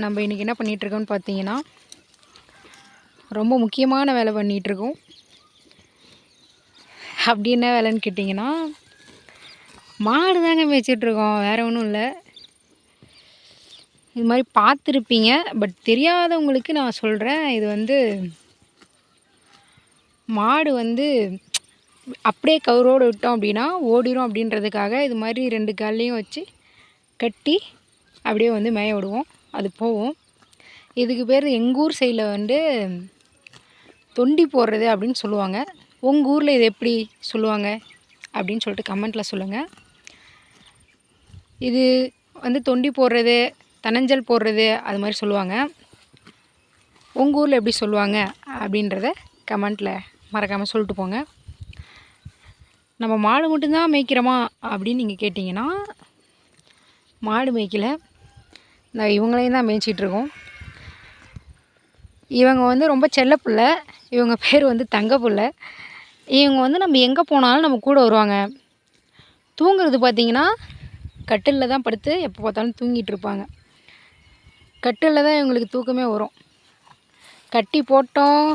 நம்ம இன்றைக்கி என்ன பண்ணிகிட்ருக்கோம்னு பார்த்தீங்கன்னா ரொம்ப முக்கியமான வேலை பண்ணிகிட்ருக்கோம் அப்படி என்ன வேலைன்னு கேட்டிங்கன்னா மாடு தாங்க மேய்ச்சிட்ருக்கோம் வேறு ஒன்றும் இல்லை. இது மாதிரி பார்த்துருப்பீங்க பட் தெரியாதவங்களுக்கு நான் சொல்கிறேன் இது வந்து மாடு வந்து அப்படியே கவுரோடு விட்டோம் அப்படின்னா ஓடிடும் அப்படின்றதுக்காக இது மாதிரி ரெண்டு கால்லையும் வச்சு கட்டி அப்படியே வந்து மேய விடுவோம். அது போகும். இதுக்கு பேர் எங்கள் ஊர் சைடில் வந்து தொண்டி போடுறது அப்படின்னு சொல்லுவாங்க. உங்கள் ஊரில் இது எப்படி சொல்லுவாங்க? அப்படின்னு சொல்லிட்டு கமெண்ட்டில் சொல்லுங்கள் இது வந்து தொண்டி போடுறது தனஞ்சல் போடுறது அது மாதிரி சொல்லுவாங்க. உங்கள் ஊரில் எப்படி சொல்லுவாங்க? அப்படின்றத கமெண்ட்டில் மறக்காமல் சொல்லிட்டு போங்க. நம்ம மாடு மட்டும்தான் மேய்க்கிறோமா அப்படின்னு நீங்கள் கேட்டிங்கன்னா மாடு மேய்க்கல. இந்த இவங்களையும் தான் மேய்ச்சிட்ருக்கோம். இவங்க வந்து ரொம்ப செல்ல பிள்ளை. இவங்க பேர் வந்து தங்க பிள்ளை. இவங்க வந்து நம்ம எங்கே போனாலும் நம்ம கூட வருவாங்க. தூங்குறது பார்த்திங்கன்னா கட்டிலில் தான் படுத்து எப்போ பார்த்தாலும் தூங்கிட்டு இருப்பாங்க கட்டிலில் தான் இவங்களுக்கு தூக்கமே வரும். கட்டி போட்டோம்.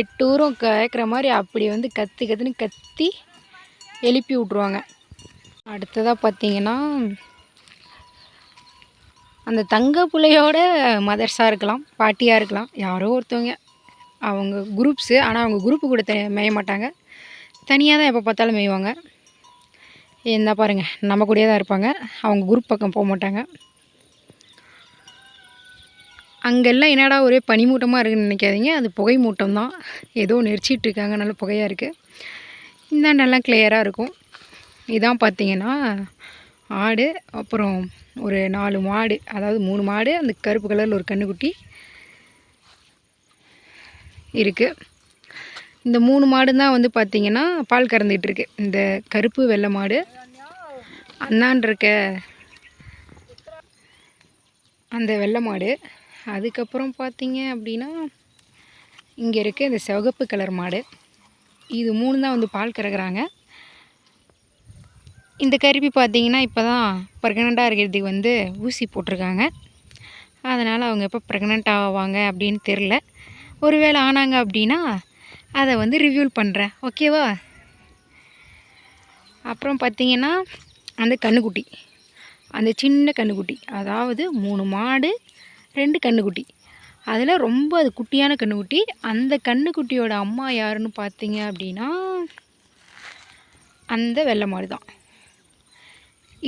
எட்டு ஊரும் கேட்குற மாதிரி அப்படி வந்து கத்து கத்துன்னு கத்தி எழுப்பி விட்ருவாங்க அடுத்ததாக பார்த்தீங்கன்னா அந்த தங்க பிள்ளையோட மதர்ஸாக இருக்கலாம் பாட்டியாக இருக்கலாம் யாரோ ஒருத்தவங்க. அவங்க குரூப்ஸு ஆனால் அவங்க குரூப்பு கூட த மேய மாட்டாங்க. தனியாக தான் எப்போ பார்த்தாலும் மேய்வாங்க. என்ன பாருங்கள் நம்ம கூடயே தான் இருப்பாங்க. அவங்க குரூப் பக்கம் போக மாட்டாங்க. அங்கெல்லாம் என்னடா ஒரே பனிமூட்டமாக இருக்குன்னு நினைக்காதீங்க. அது புகை மூட்டம் தான். ஏதோ நெரிச்சிட்டு இருக்காங்க நல்ல புகையாக இருக்குது இந்த நல்லா கிளியராக இருக்கும். இதான் பார்த்தீங்கன்னா ஆடு அப்புறம் ஒரு நாலு மாடு அதாவது மூணு மாடு அந்த கருப்பு கலரில் ஒரு கன்றுக்குட்டி இருக்குது இந்த மூணு மாடு தான் வந்து பார்த்திங்கன்னா பால் கறந்துகிட்டு இருக்கு. இந்த கருப்பு வெள்ளை மாடு அண்ணான் இருக்க அந்த வெள்ளை மாடு. அதுக்கப்புறம் பார்த்தீங்க அப்படின்னா இங்கே இருக்க இந்த சிவப்பு கலர் மாடு. இது மூணு தான் வந்து பால் கறக்குறாங்க. இந்த கருப்பி பார்த்திங்கன்னா இப்போ தான் ப்ரெக்னெண்ட்டாக இருக்கிறதுக்கு வந்து ஊசி போட்டிருக்காங்க. அதனால் அவங்க எப்போ ப்ரெக்னெண்ட் ஆவாங்க அப்படின்னு தெரில ஒருவேளை ஆனாங்க அப்படின்னா அதை வந்து ரிவ்யூல் பண்ணுறேன் ஓகேவா அப்புறம் பார்த்திங்கன்னா அந்த கன்றுக்குட்டி அந்த சின்ன கன்றுக்குட்டி அதாவது மூணு மாடு ரெண்டு கன்றுக்குட்டி அதில் ரொம்ப அது குட்டியான கன்றுக்குட்டி அந்த கண்ணுக்குட்டியோட அம்மா யாருன்னு பார்த்தீங்க அப்படின்னா அந்த வெள்ளை மாடு தான்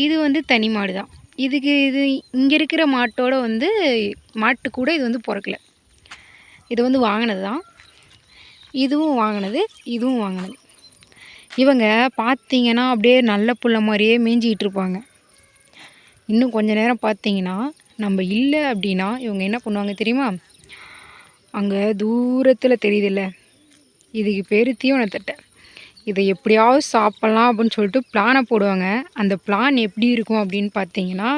இது வந்து தனி மாடு தான் இதுக்கு இது இங்கே இருக்கிற மாட்டோட வந்து மாட்டு கூட இது வந்து பிறக்கல. இது வந்து வாங்கினது தான் இதுவும் வாங்கினது இதுவும் வாங்கினது. இவங்க பார்த்தீங்கன்னா அப்படியே நல்ல புள்ள மாதிரியே மேய்ஞ்சிக்கிட்டு இருப்பாங்க. இன்னும் கொஞ்ச நேரம் பார்த்தீங்கன்னா நம்ம இல்லை அப்படின்னா இவங்க என்ன பண்ணுவாங்க தெரியுமா? அங்கே தூரத்தில் தெரியுதுல்ல. இதுக்கு பேர் தீவனத்தட்டை. இதை எப்படியாவது சாப்பிட்லாம் அப்படின்னு சொல்லிட்டு பிளானை போடுவாங்க. அந்த பிளான் எப்படி இருக்கும் அப்படின்னு பார்த்தீங்கன்னா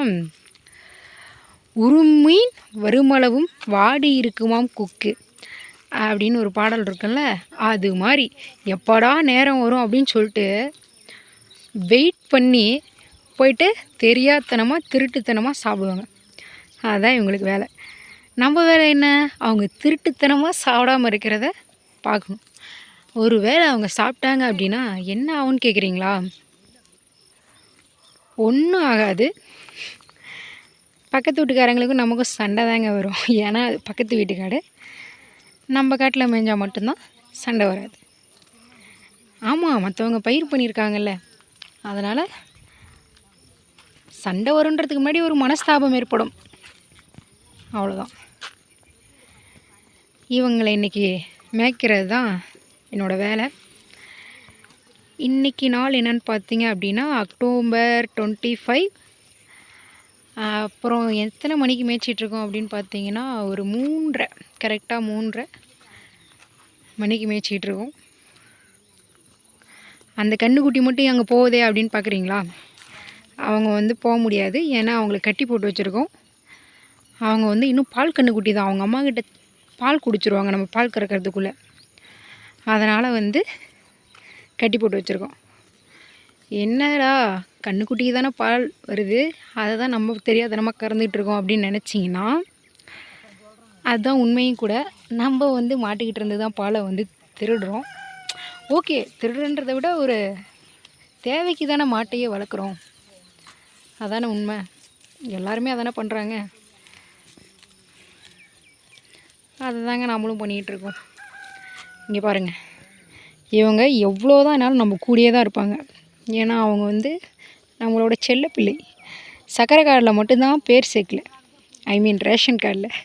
உருமீன் வருமளவும் வாடி இருக்குமாம் குக்கு அப்படின்னு ஒரு பாடல் இருக்குல்ல அது மாதிரி. எப்படா நேரம் வரும் அப்படின்னு சொல்லிட்டு வெயிட் பண்ணி போயிட்டு தெரியாதனமாக திருட்டுத்தனமாக சாப்பிடுவாங்க. அதுதான் இவங்களுக்கு வேலை. நம்ம வேலை என்ன? அவங்க திருட்டுத்தனமாக சாப்பிடாமல் இருக்கிறத பார்க்கணும். ஒரு வேளை அவங்க சாப்பிட்டாங்க அப்படின்னா என்ன ஆகும்னு கேட்குறீங்களா ஒன்றும் ஆகாது. பக்கத்து வீட்டுக்காரங்களுக்கும் நமக்கும் சண்டை தாங்க வரும். ஏன்னா பக்கத்து வீட்டுக்காடு நம்ம காட்டில் மேய்ஞ்சால் மட்டும்தான் சண்டை வராது. ஆமாம் மற்றவங்க பயிர் பண்ணியிருக்காங்கல்ல. அதனால் சண்டை வருன்றதுக்கு முன்னாடி ஒரு மனஸ்தாபம் ஏற்படும். அவ்வளோதான் இவங்களை இன்றைக்கி மேய்க்கிறது தான் என்னோடய வேலை. இன்றைக்கி நாள் என்னென்னு பார்த்தீங்க அப்படின்னா அக்டோபர் டுவெண்ட்டி ஃபைவ். அப்புறம் எத்தனை மணிக்கு மேய்ச்சிட்ருக்கோம் அப்படின்னு பார்த்தீங்கன்னா ஒரு மூன்றரை கரெக்டாக மூன்றரை மணிக்கு மேய்ச்சிட்ருக்கோம் அந்த கன்றுக்குட்டி மட்டும் அங்கே போகுதே அப்படின்னு பார்க்குறீங்களா அவங்க வந்து போக முடியாது. ஏன்னா அவங்கள கட்டி போட்டு வச்சுருக்கோம். அவங்க வந்து இன்னும் பால் கன்றுக்குட்டி தான். அவங்க அம்மாக்கிட்ட பால் குடிச்சிருவாங்க நம்ம பால் கறக்கிறதுக்குள்ளே. அதனால் வந்து கட்டி போட்டு வச்சுருக்கோம். என்னடா கண்ணுக்குட்டிக்கு தானே பால் வருது? அதை தான் நம்ம தெரியாதனமாக கறந்துகிட்டு இருக்கோம் அப்படின்னு நினச்சிங்கன்னா அதுதான் உண்மையும் கூட. நம்ம வந்து மாட்டிக்கிட்டு இருந்து தான் பாலை வந்து திருடுறோம். ஓகே திருடுன்றதை விட ஒரு தேவைக்கு தானே மாட்டையே வளர்க்குறோம். அதானே உண்மை. எல்லாருமே அதானே பண்ணுறாங்க அதை தாங்க நம்மளும் பண்ணிகிட்டு இருக்கோம். இங்கே பாருங்கள் இவங்க எவ்வளோ தான் என்னாலும் நம்ம கூடயே தான் இருப்பாங்க. ஏன்னா அவங்க வந்து நம்மளோட செல்லப்பிள்ளை சக்கரை கார்டில் மட்டும்தான் பேர் சேர்க்கல. ஐ மீன் ரேஷன் கார்டில்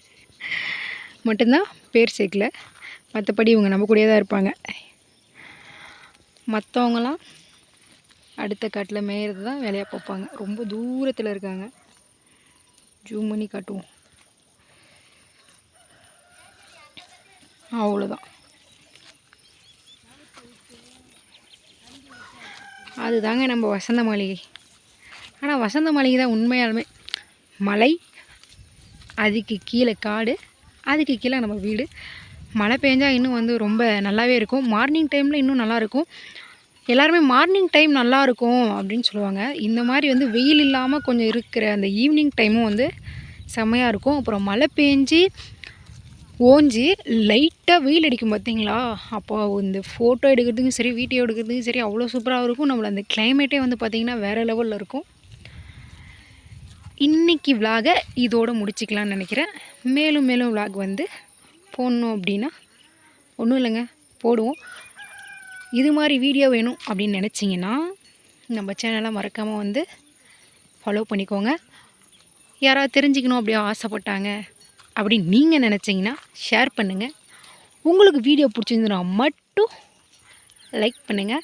மட்டும்தான் பேர் சேர்க்கல. மற்றபடி இவங்க நம்ம கூடயே தான் இருப்பாங்க. மற்றவங்களாம் அடுத்த காட்டில் மேயிறது தான் வேலையாக பார்ப்பாங்க. ரொம்ப தூரத்தில் இருக்காங்க. ஜூம் பண்ணி காட்டுவோம். அவ்வளோதான் அதுதாங்க நம்ம வசந்த மாளிகை. ஆனால் வசந்த மாளிகை தான் உண்மையாலுமே மலை அதுக்கு கீழே காடு அதுக்கு கீழே நம்ம வீடு. மழை பெஞ்சால் இன்னும் வந்து ரொம்ப நல்லாவே இருக்கும். மார்னிங் டைமில் இன்னும் நல்லாயிருக்கும் எல்லாருமே மார்னிங் டைம் நல்லாயிருக்கும் அப்படின்னு சொல்லுவாங்க. இந்த மாதிரி வந்து வெயில் இல்லாமல் கொஞ்சம் இருக்கிற அந்த ஈவினிங் டைமும் வந்து செம்மையாக இருக்கும். அப்புறம் மழை பெஞ்சி ஓஞ்சி லைட்டாக வெயில் அடிக்கும் பார்த்தீங்களா அப்போ இந்த ஃபோட்டோ எடுக்கிறதுக்கும் சரி வீடியோ எடுக்கிறதுக்கும் சரி அவ்வளோ சூப்பராக இருக்கும். நம்மள அந்த கிளைமேட்டே வந்து பார்த்திங்கன்னா வேறு லெவலில் இருக்கும். இன்றைக்கி விலாகை இதோடு முடிச்சிக்கலாம்னு நினைக்கிறேன். மேலும் மேலும் விலாக் வந்து போடணும் அப்படின்னா ஒன்றும் இல்லைங்க போடுவோம். இது மாதிரி வீடியோ வேணும் அப்படின்னு நினச்சிங்கன்னா நம்ம சேனலை மறக்காமல் வந்து ஃபாலோ பண்ணிக்கோங்க. யாராவது தெரிஞ்சுக்கணும் அப்படியே ஆசைப்பட்டாங்க அப்படின்னு நீங்கள் நினச்சிங்கன்னா ஷேர் பண்ணுங்கள் உங்களுக்கு வீடியோ பிடிச்சிருந்துன்னா மட்டும் லைக் பண்ணுங்கள்